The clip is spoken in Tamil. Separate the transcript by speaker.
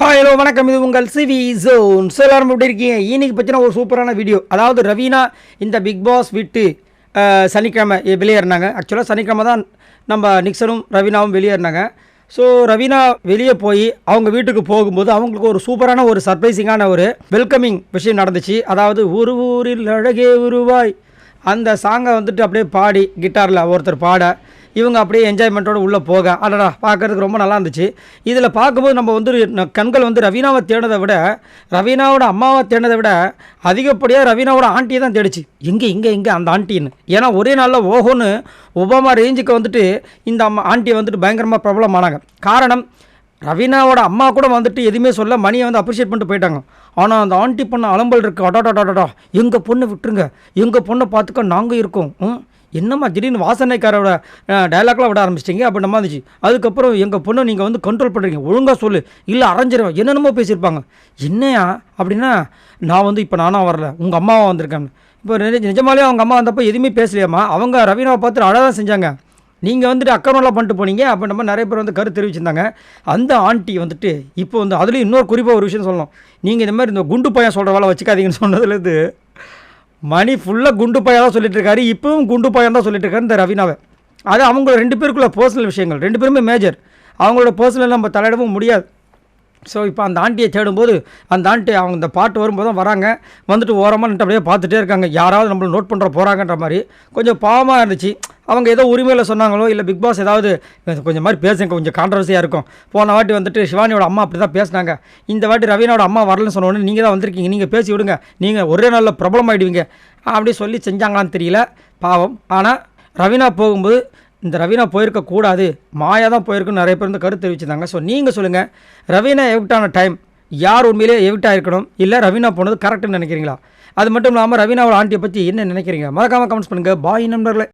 Speaker 1: ஹாய் ஹலோ வணக்கம். இது உங்கள் சிவி ஜோன் ஸோ எல்லாரும் எப்படி இருக்கீங்க? இன்னைக்கு பற்றின ஒரு சூப்பரான வீடியோ அதாவது ரவீனா இந்த பிக் பாஸ் விட்டு சனிக்கிழமை வெளியேறினாங்க. ஆக்சுவலாக சனிக்கிழமை தான் நம்ம நிக்சனும் ரவீனாவும் வெளியேறினாங்க. ஸோ ரவீனா வெளியே போய் அவங்க வீட்டுக்கு போகும்போது அவங்களுக்கு ஒரு சூப்பரான ஒரு சர்ப்ரைசிங்கான ஒரு வெல்கமிங் விஷயம் நடந்துச்சு. அதாவது ஒரு ஊரில் அழகே உருவாய். அந்த சாங்கை வந்துட்டு அப்படியே பாடி கிட்டாரில் ஒருத்தர் பாட இவங்க அப்படியே என்ஜாய்மெண்ட்டோட உள்ளே போக. அடடா பார்க்குறதுக்கு ரொம்ப நல்லா இருந்துச்சு. இதில் பார்க்கும்போது நம்ம வந்து கண்கள் வந்து ரவீனாவை தேடினதை விட ரவீனாவோட அம்மாவை தேடினதை விட அதிகப்படியாக ரவீனாவோட ஆண்டியை தான் தேடிச்சு. எங்கே இங்கே இங்கே அந்த ஆண்டின்னு. ஏன்னா ஒரே நாளில் ஓஹோன்னு ஒபாமா ரேஞ்சுக்கு வந்துட்டு இந்த அம்மா ஆண்டியை வந்துட்டு பயங்கரமாக பிரபலம் ஆனாங்க. காரணம் ரவீனாவோட அம்மா கூட வந்துட்டு எதுவுமே சொல்ல மணியை வந்து அப்ரிஷியேட் பண்ணிட்டு போயிட்டாங்க. ஆனால் அந்த ஆண்டி பொண்ணு அலம்பல் இருக்கு. அடாடாடாடா எங்கள் பொண்ணு விட்டுருங்க. எங்கள் பொண்ணை பார்த்துக்க நாங்கள் இருக்கோம். ம்? என்னம்மா திடீர்னு வாசனைக்காரோட டயலாக்லாம் விட ஆரம்பிச்சிட்டிங்க? அப்படி நம்ம இருந்துச்சு? அதுக்கப்புறம் எங்கள் பொண்ணை நீங்கள் வந்து கண்ட்ரோல் பண்ணுறீங்க ஒழுங்காக சொல்லு. இல்லை அரைஞ்சிருவேன் என்னென்னமோ பேசியிருப்பாங்க. என்னையா? அப்படின்னா நான் வந்து இப்போ நானாக வரல. உங்கள் அம்மாவா வந்திருக்கேன். இப்போ நிஜமாலே அவங்க அம்மா வந்தப்போ எதுவுமே பேசலையாம்மா? அவங்க ரவீனாவை பார்த்து அழகாக தான் செஞ்சாங்க. நீங்கள் வந்துட்டு அக்கறமெல்லாம் பண்ணிட்டு போனீங்க. அப்போ நம்ம நிறைய பேர் வந்து கருத்து தெரிவிச்சிருந்தாங்க. அந்த ஆண்டி வந்துட்டு இப்போ வந்து அதுலேயும் இன்னொரு குறிப்பாக ஒரு விஷயம் சொல்லணும். நீங்கள் இந்த மாதிரி இந்த குண்டு பையன் சொல்கிற வேலை வச்சுக்காதீங்கன்னு சொன்னதுலேருந்து மணி ஃபுல்லாக குண்டு பையன் தான் சொல்லிட்டு இருக்காரு இப்பவும் குண்டு பையன் தான் சொல்லிட்டு இருக்காரு இந்த ரவீனாவை. அது அவங்க ரெண்டு பேருக்குள்ள பர்சனல் விஷயங்கள். ரெண்டு பேருமே மேஜர் அவங்களோட பர்சனல் நம்ம தலையிடவும் முடியாது. ஸோ இப்போ அந்த ஆண்டியை தேடும்போது அந்த ஆண்டி அவங்க இந்த பாட்டு வரும்போது தான் வராங்க. வந்துட்டு ஓரமாக நின்று அப்படியே பார்த்துட்டே இருக்காங்க. யாராவது நம்மளை நோட் பண்ணுற போகிறாங்கன்ற மாதிரி. கொஞ்சம் பாவமாக இருந்துச்சு. அவங்க ஏதோ உரிமையில் சொன்னாங்களோ இல்லை பிக் பாஸ் ஏதாவது கொஞ்சம் மாதிரி பேசுங்க கொஞ்சம் கான்ட்ரவர்சியாக இருக்கும். போன வாட்டி வந்துட்டு சிவானியோட அம்மா அப்படி தான் பேசினாங்க. இந்த வாட்டி ரவீனோட அம்மா வரலன்னு சொன்ன நீங்கள் தான் வந்திருக்கீங்க நீங்கள் பேசி விடுங்க. நீங்கள் ஒரே நாளில் பிரபலம் ஆகிடுவீங்க அப்படி சொல்லி செஞ்சாங்களான்னு தெரியல. பாவம். ஆனால் ரவீனா போகும்போது இந்த ரவீனா போயிருக்கக்கூடாது மாயா தான் போயிருக்குன்னு நிறைய பேர் வந்து கருத்து தெரிவிச்சிருந்தாங்க. ஸோ நீங்கள் சொல்லுங்கள் ரவீனா எவிட்டான ஆன டைம் யார் உண்மையிலே எவிக்ட் ஆகிருக்கணும் இல்லை ரவீனா போனது கரெக்டுன்னு நினைக்கிறீங்களா? அது மட்டும் இல்லாமல் ரவீனாவோட ஆண்டியை பற்றி என்ன நினைக்கிறீங்க? மறக்காமல் கமெண்ட்ஸ் பண்ணுங்கள் பாய் நண்பர்களே.